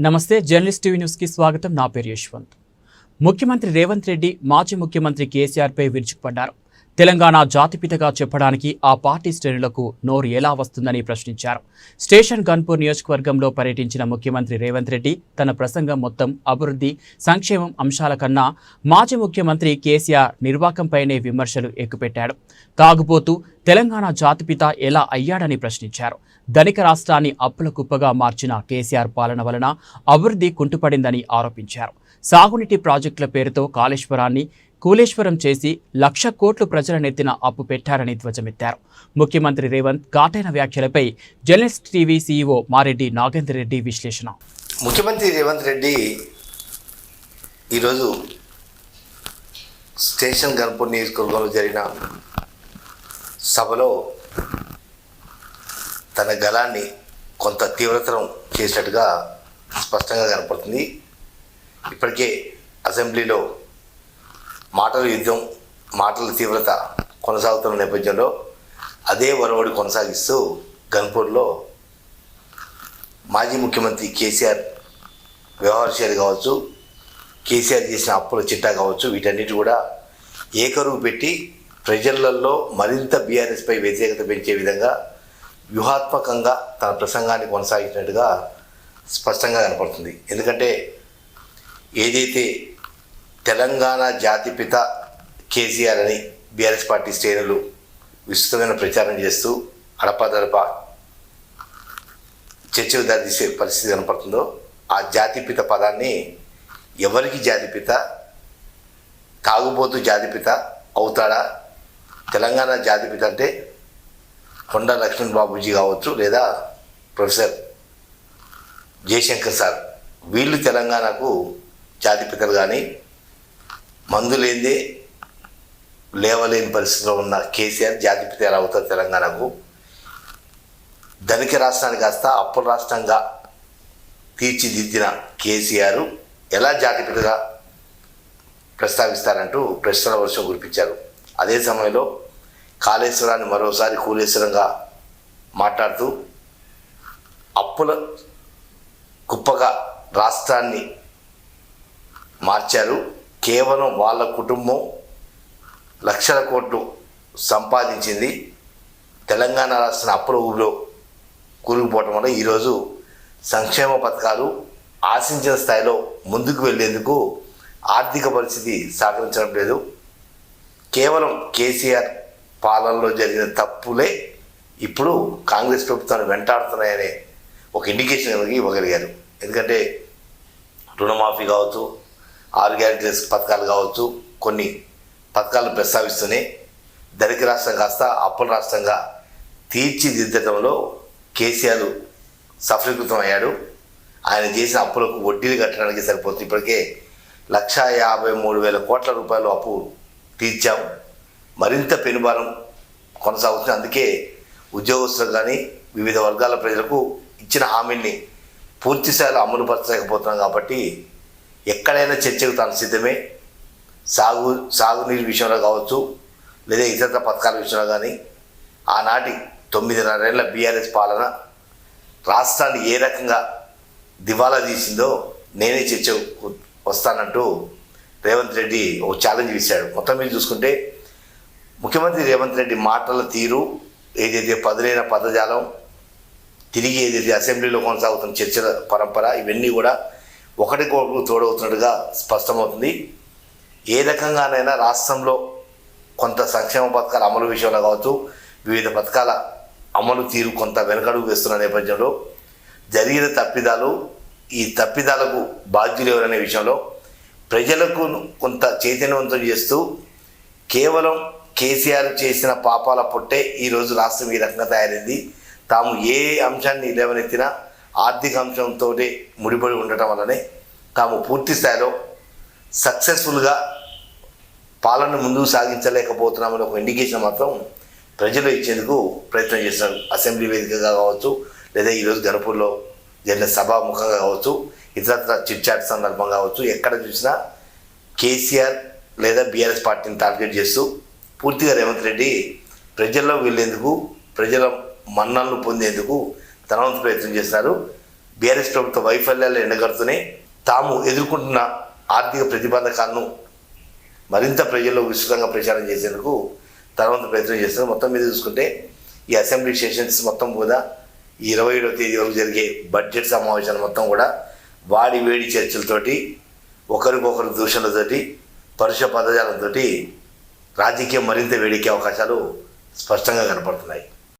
నమస్తే journalist TV న్యూస్కి స్వాగతం. నా పేరు యశ్వంత్. ముఖ్యమంత్రి రేవంత్ రెడ్డి మాజీ ముఖ్యమంత్రి కేసీఆర్పై విరుచుకుపడ్డారు. తెలంగాణ జాతిపితగా చెప్పడానికి ఆ పార్టీ శ్రేణులకు నోరు ఎలా వస్తుందని ప్రశ్నించారు. స్టేషన్ గన్పూర్ నియోజకవర్గంలో పర్యటించిన ముఖ్యమంత్రి రేవంత్ రెడ్డి తన ప్రసంగం మొత్తం అభివృద్ధి సంక్షేమం అంశాల కన్నా మాజీ ముఖ్యమంత్రి కేసీఆర్ నిర్వాకంపైనే విమర్శలు ఎక్కుపెట్టాడు. తాగుబోతూ తెలంగాణ జాతిపిత ఎలా అయ్యాడని ప్రశ్నించారు. ధనిక రాష్ట్రాన్ని అప్పుల కుప్పగా మార్చిన కేసీఆర్ పాలన వలన అభివృద్ధి కుంటుపడిందని ఆరోపించారు. సాగునీటి ప్రాజెక్టుల పేరుతో కాళేశ్వరాన్ని కూలేశ్వరం చేసి లక్ష కోట్లు ప్రజల నెత్తిన అప్పు పెట్టారని ధ్వజమెత్తారు. ముఖ్యమంత్రి రేవంత్ ఘాటైన వ్యాఖ్యలపై journalist TV CEO Mareddy Nagender Reddy విశ్లేషణ. ముఖ్యమంత్రి రేవంత్ రెడ్డి ఈరోజు స్టేషన్ గన్పూర్ నియోజకవర్గంలో జరిగిన సభలో తన గలాన్ని కొంత తీవ్రతరం చేసినట్టుగా స్పష్టంగా కనపడుతుంది. ఇప్పటికే అసెంబ్లీలో మాటల యుద్ధం మాటల తీవ్రత కొనసాగుతున్న నేపథ్యంలో అదే ఒరవడి కొనసాగిస్తూ గన్పూర్లో మాజీ ముఖ్యమంత్రి కేసీఆర్ వ్యవహారశైలి కావచ్చు కేసీఆర్ చేసిన అప్పుల చిట్టా కావచ్చు వీటన్నిటి కూడా ఏకరువు పెట్టి ప్రజలలో మరింత బీఆర్ఎస్పై వ్యతిరేకత పెంచే విధంగా వ్యూహాత్మకంగా తన ప్రసంగాన్ని కొనసాగించినట్టుగా స్పష్టంగా కనపడుతుంది. ఎందుకంటే ఏదైతే తెలంగాణ జాతిపిత కేసీఆర్ అని బీఆర్ఎస్ పార్టీ శ్రేణులు విస్తృతమైన ప్రచారం చేస్తూ అడపాదడప చర్చకు దారితీసే పరిస్థితి కనపడుతుందో ఆ జాతిపిత పదాన్ని ఎవరికి జాతిపిత తాగుబోతు జాతిపిత అవుతాడా? తెలంగాణ జాతిపిత అంటే కొండ లక్ష్మణ్ బాబుజీ కావచ్చు లేదా ప్రొఫెసర్ జయశంకర్ సార్. వీళ్ళు తెలంగాణకు జాతిపితలు కానీ మందులేందే లేవలేని పరిస్థితిలో ఉన్న కేసీఆర్ జాతిపితే ఎలా అవుతారు తెలంగాణకు. ధనిక రాష్ట్రాన్ని కాస్త అప్పుల రాష్ట్రంగా తీర్చిదిద్దిన కేసీఆర్ ఎలా జాతిపితగా ప్రస్తావిస్తారంటూ ప్రశ్నల వర్షం కురిపించారు. అదే సమయంలో కాళేశ్వరాన్ని మరోసారి కూలేశ్వరంగా మాట్లాడుతూ అప్పుల కుప్పగా రాష్ట్రాన్ని మార్చారు. కేవలం వాళ్ళ కుటుంబం లక్షల కోట్లు సంపాదించింది తెలంగాణ రాష్ట్ర అప్పుల ఊబిలో కూరుకుపోవటం వల్ల ఈరోజు సంక్షేమ పథకాలు ఆశించిన స్థాయిలో ముందుకు వెళ్ళేందుకు ఆర్థిక పరిస్థితి సహకరించడం లేదు. కేవలం కేసీఆర్ పాలనలో జరిగిన తప్పులే ఇప్పుడు కాంగ్రెస్ ప్రభుత్వాన్ని వెంటాడుతున్నాయనే ఒక ఇండికేషన్ కలిగి ఇవ్వగలిగారు. ఎందుకంటే రుణమాఫీ కావచ్చు ఆరు గ్యారెంటీస్ పథకాలు కావచ్చు కొన్ని పథకాలను ప్రస్తావిస్తూనే ధనిక రాష్ట్రం కాస్త అప్పుల రాష్ట్రంగా తీర్చిదిద్దడంలో కేసీఆర్ సఫలీకృతం అయ్యాడు. ఆయన చేసిన అప్పులకు వడ్డీలు కట్టడానికి సరిపోతుంది. ఇప్పటికే లక్ష యాభై మూడు వేల కోట్ల రూపాయలు అప్పు తీర్చాం. మరింత పెనుభారం కొనసాగుతుంది. అందుకే ఉద్యోగస్తులు కానీ వివిధ వర్గాల ప్రజలకు ఇచ్చిన హామీల్ని పూర్తిస్థాయిలో అమలుపరచలేకపోతున్నాం కాబట్టి ఎక్కడైనా చర్చకు తాను సిద్ధమే. సాగు సాగునీరు విషయంలో కావచ్చు లేదా ఇతర పథకాల విషయంలో కానీ. ఆనాటి తొమ్మిదిన్నరేళ్ళ బీఆర్ఎస్ పాలన రాష్ట్రాన్ని ఏ రకంగా దివాలా తీసిందో నేనే చర్చ వస్తానంటూ రేవంత్ రెడ్డి ఒక ఛాలెంజ్ ఇచ్చాడు మొత్తం మీద చూసుకుంటే ముఖ్యమంత్రి రేవంత్ రెడ్డి మాటల తీరు ఏదైతే పదులైన పదజాలం తిరిగి ఏదైతే అసెంబ్లీలో కొనసాగుతున్న చర్చల పరంపర ఇవన్నీ కూడా ఒకటికొకటి తోడవుతున్నట్టుగా స్పష్టమవుతుంది. ఏ రకంగానైనా రాష్ట్రంలో కొంత సంక్షేమ పథకాల అమలు విషయంలో కావచ్చు వివిధ పథకాల అమలు తీరు కొంత వెనకడుగు వేస్తున్న నేపథ్యంలో జరిగిన తప్పిదాలు ఈ తప్పిదాలకు బాధ్యులు ఎవరనే విషయంలో ప్రజలకు కొంత చైతన్యవంతం చేస్తూ కేవలం కేసీఆర్ చేసిన పాపాల పుట్టే ఈరోజు రాష్ట్రం ఈ రకంగా తయారైంది. తాము ఏ అంశాన్ని లేవనెత్తినా ఆర్థిక అంశంతో ముడిపడి ఉండటం వల్లనే తాము పూర్తి స్థాయిలో సక్సెస్ఫుల్గా పాలన ముందుకు సాగించలేకపోతున్నామని ఒక ఇండికేషన్ మాత్రం ప్రజలు ఇచ్చేందుకు ప్రయత్నం చేస్తున్నారు అసెంబ్లీ వేదికగా కావచ్చు లేదా ఈరోజు గణపూర్లో జరిగిన సభాముఖంగా కావచ్చు ఇతరత్ర చిట్చాట్ సందర్భం కావచ్చు ఎక్కడ చూసినా కేసీఆర్ లేదా బీఆర్ఎస్ పార్టీని టార్గెట్ చేస్తూ పూర్తిగా రేవంత్ రెడ్డి ప్రజల్లో వెళ్ళేందుకు ప్రజల మన్నలను పొందేందుకు తనవంతు ప్రయత్నం చేస్తున్నారు బీఆర్ఎస్ ప్రభుత్వ వైఫల్యాలు ఎండగడుతూనే తాము ఎదుర్కొంటున్న ఆర్థిక ప్రతిబంధకాలను మరింత ప్రజల్లో విస్తృతంగా ప్రచారం చేసేందుకు తనవంతు ప్రయత్నం చేస్తున్నారు. మొత్తం మీద చూసుకుంటే ఈ అసెంబ్లీ సెషన్స్ మొత్తం కూడా ఈ ఇరవై ఏడవ తేదీ వరకు జరిగే బడ్జెట్ సమావేశాలు మొత్తం కూడా వాడి వేడి చర్చలతోటి ఒకరికొకరు దూషణలతోటి పరుష పదజాలంతో రాజకీయం మరింత వేడికే అవకాశాలు స్పష్టంగా కనపడుతున్నాయి.